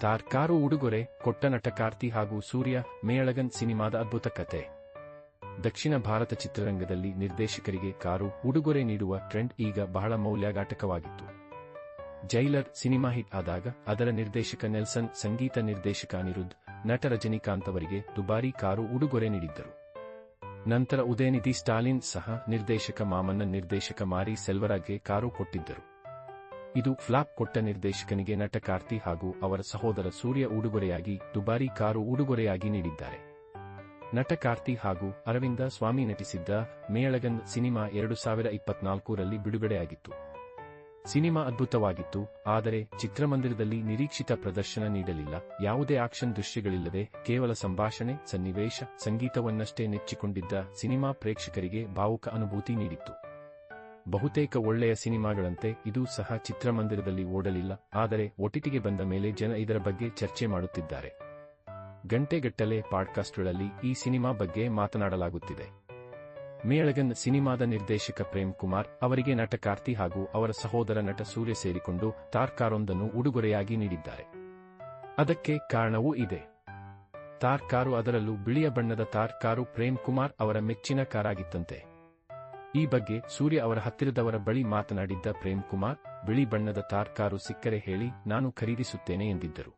ತಾರ್ car ಉಡುಗೊರೆ ಕೊಟ್ಟ ನಟ ಕಾರ್ತಿ ಹಾಗೂ ಸೂರ್ಯ ಮೇಳಗನ್ ಸಿನಿಮಾದ ಅದ್ಭುತ ಕತೆ. ದಕ್ಷಿಣ ಭಾರತ ಚಿತ್ರರಂಗದಲ್ಲಿ ನಿರ್ದೇಶಕರಿಗೆ ಕಾರು ಉಡುಗೊರೆ ನೀಡುವ ಟ್ರೆಂಡ್ ಈಗ ಬಹಳ ಮೌಲ್ಯಾಘಾಟಕವಾಗಿತ್ತು. ಜೈಲರ್ ಸಿನಿಮಾ ಹಿಟ್ ಆದಾಗ ಅದರ ನಿರ್ದೇಶಕ ನೆಲ್ಸನ್, ಸಂಗೀತ ನಿರ್ದೇಶಕ ಅನಿರುದ್ಧ್, ನಟ ರಜನಿಕಾಂತ್ ಅವರಿಗೆ ದುಬಾರಿ ಕಾರು ಉಡುಗೊರೆ ನೀಡಿದ್ದರು. ನಂತರ ಉದಯನಿಧಿ ಸ್ಟಾಲಿನ್ ಸಹ ನಿರ್ದೇಶಕ ಮಾಮನ್ನ ನಿರ್ದೇಶಕ ಮಾರಿ ಸೆಲ್ವರಾಗೆ ಕಾರು ಕೊಟ್ಟಿದ್ದರು. ಇದು ಫ್ಲಾಪ್ ಕೊಟ್ಟ ನಿರ್ದೇಶಕನಿಗೆ ನಟ ಕಾರ್ತಿ ಹಾಗೂ ಅವರ ಸಹೋದರ ಸೂರ್ಯ ಉಡುಗೊರೆಯಾಗಿ ದುಬಾರಿ ಕಾರು ಉಡುಗೊರೆಯಾಗಿ ನೀಡಿದ್ದಾರೆ. ನಟ ಕಾರ್ತಿ ಹಾಗೂ ಅರವಿಂದ ಸ್ವಾಮಿ ನಟಿಸಿದ್ದ ಮೇಳಗನ್ ಸಿನಿಮಾ ಎರಡು ಸಾವಿರ ಇಪ್ಪತ್ನಾಲ್ಕರಲ್ಲಿ ಬಿಡುಗಡೆಯಾಗಿತ್ತು. ಸಿನಿಮಾ ಅದ್ಭುತವಾಗಿತ್ತು, ಆದರೆ ಚಿತ್ರಮಂದಿರದಲ್ಲಿ ನಿರೀಕ್ಷಿತ ಪ್ರದರ್ಶನ ನೀಡಲಿಲ್ಲ. ಯಾವುದೇ ಆಕ್ಷನ್ ದೃಶ್ಯಗಳಿಲ್ಲದೆ ಕೇವಲ ಸಂಭಾಷಣೆ, ಸನ್ನಿವೇಶ, ಸಂಗೀತವನ್ನಷ್ಟೇ ನೆಚ್ಚಿಕೊಂಡಿದ್ದ ಸಿನಿಮಾ ಪ್ರೇಕ್ಷಕರಿಗೆ ಭಾವುಕ ಅನುಭೂತಿ ನೀಡಿತ್ತು. ಬಹುತೇಕ ಒಳ್ಳೆಯ ಸಿನಿಮಾಗಳಂತೆ ಇದು ಸಹ ಚಿತ್ರಮಂದಿರದಲ್ಲಿ ಓಡಲಿಲ್ಲ, ಆದರೆ ಒಟಿಟಿಗೆ ಬಂದ ಮೇಲೆ ಜನ ಇದರ ಬಗ್ಗೆ ಚರ್ಚೆ ಮಾಡುತ್ತಿದ್ದಾರೆ. ಗಂಟೆಗಟ್ಟಲೆ ಪಾಡ್ಕಾಸ್ಟ್ಗಳಲ್ಲಿ ಈ ಸಿನಿಮಾ ಬಗ್ಗೆ ಮಾತನಾಡಲಾಗುತ್ತಿದೆ. ಮೇಳಗನ್ ಸಿನಿಮಾದ ನಿರ್ದೇಶಕ ಪ್ರೇಮ್ ಕುಮಾರ್ ಅವರಿಗೆ ನಟ ಕಾರ್ತಿ ಹಾಗೂ ಅವರ ಸಹೋದರ ನಟ ಸೂರ್ಯ ಸೇರಿಕೊಂಡು ತಾರ್ಕಾರೊಂದನ್ನು ಉಡುಗೊರೆಯಾಗಿ ನೀಡಿದ್ದಾರೆ. ಅದಕ್ಕೆ ಕಾರಣವೂ ಇದೆ. ತಾರ್ಕಾರು ಅದರಲ್ಲೂ ಬಿಳಿಯ ಬಣ್ಣದ ತಾರ್ಕಾರು ಪ್ರೇಮ್ ಕುಮಾರ್ ಅವರ ಮೆಚ್ಚಿನ ಕಾರಾಗಿತ್ತಂತೆ. ಈ ಬಗ್ಗೆ ಸೂರ್ಯ ಅವರ ಹತ್ತಿರದವರ ಬಳಿ ಮಾತನಾಡಿದ್ದ ಪ್ರೇಮ್ ಕುಮಾರ್, ಬಿಳಿ ಬಣ್ಣದ ತಾರ್ ಕಾರು ಸಿಕ್ಕರೆ ಹೇಳಿ ನಾನು ಖರೀದಿಸುತ್ತೇನೆ ಎಂದಿದ್ದರು.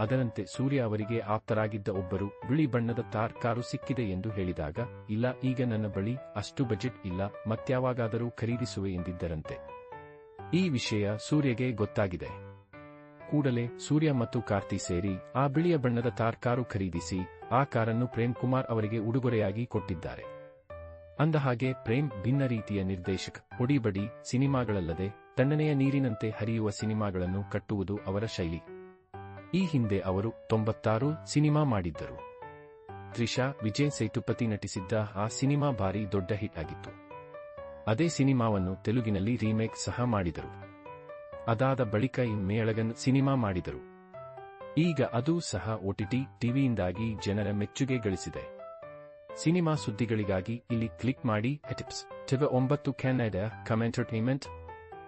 ಅದರಂತೆ ಸೂರ್ಯ ಅವರಿಗೆ ಆಪ್ತರಾಗಿದ್ದ ಒಬ್ಬರು, ಬಿಳಿ ಬಣ್ಣದ ತಾರ್ ಕಾರು ಸಿಕ್ಕಿದೆ ಎಂದು ಹೇಳಿದಾಗ, ಇಲ್ಲ, ಈಗ ನನ್ನ ಬಳಿ ಅಷ್ಟು ಬಜೆಟ್ ಇಲ್ಲ ಮತ್ಯಾವಾಗಾದರೂ ಖರೀದಿಸುವೆ ಎಂದಿದ್ದರಂತೆ. ಈ ವಿಷಯ ಸೂರ್ಯಗೆ ಗೊತ್ತಾಗಿದೆ. ಕೂಡಲೇ ಸೂರ್ಯ ಮತ್ತು ಕಾರ್ತಿ ಸೇರಿ ಆ ಬಿಳಿಯ ಬಣ್ಣದ ತಾರ್ ಕಾರು ಖರೀದಿಸಿ, ಆ ಕಾರನ್ನು ಪ್ರೇಮ್ ಕುಮಾರ್ ಅವರಿಗೆ ಉಡುಗೊರೆಯಾಗಿ ಕೊಟ್ಟಿದ್ದಾರೆ. ಅಂದಹಾಗೆ ಪ್ರೇಮ್ ಭಿನ್ನ ರೀತಿಯ ನಿರ್ದೇಶಕ. ಹೊಡಿಬಡಿ, ಸಿನಿಮಾಗಳಲ್ಲದೆ ತಣ್ಣನೆಯ ನೀರಿನಂತೆ ಹರಿಯುವ ಸಿನಿಮಾಗಳನ್ನು ಕಟ್ಟುವುದು ಅವರ ಶೈಲಿ. ಈ ಹಿಂದೆ ಅವರು ತೊಂಬತ್ತಾರು ಸಿನಿಮಾ ಮಾಡಿದ್ದರು. ತ್ರಿಷಾ, ವಿಜಯ್ ಸೇತುಪತಿ ನಟಿಸಿದ್ದ ಆ ಸಿನಿಮಾ ಭಾರಿ ದೊಡ್ಡ ಹಿಟ್ ಆಗಿತ್ತು. ಅದೇ ಸಿನಿಮಾವನ್ನು ತೆಲುಗಿನಲ್ಲಿ ರೀಮೇಕ್ ಸಹ ಮಾಡಿದರು. ಅದಾದ ಬಳಿಕ ಮೇಳಗನ್ ಸಿನಿಮಾ ಮಾಡಿದರು. ಈಗ ಅದೂ ಸಹ ಒಟಿಟಿ ಟಿವಿಯಿಂದಾಗಿ ಜನರ ಮೆಚ್ಚುಗೆ ಗಳಿಸಿದೆ. ಸಿನಿಮಾ ಸುದ್ದಿಗಳಿಗಾಗಿ ಇಲ್ಲಿ ಕ್ಲಿಕ್ ಮಾಡಿ ಟಿಪ್ಸ್. ಟಿವ ಒಂಬತ್ತು ಕ್ಯಾನಡಾ ಕಮೆಂಟರ್ಟೈನ್ಮೆಂಟ್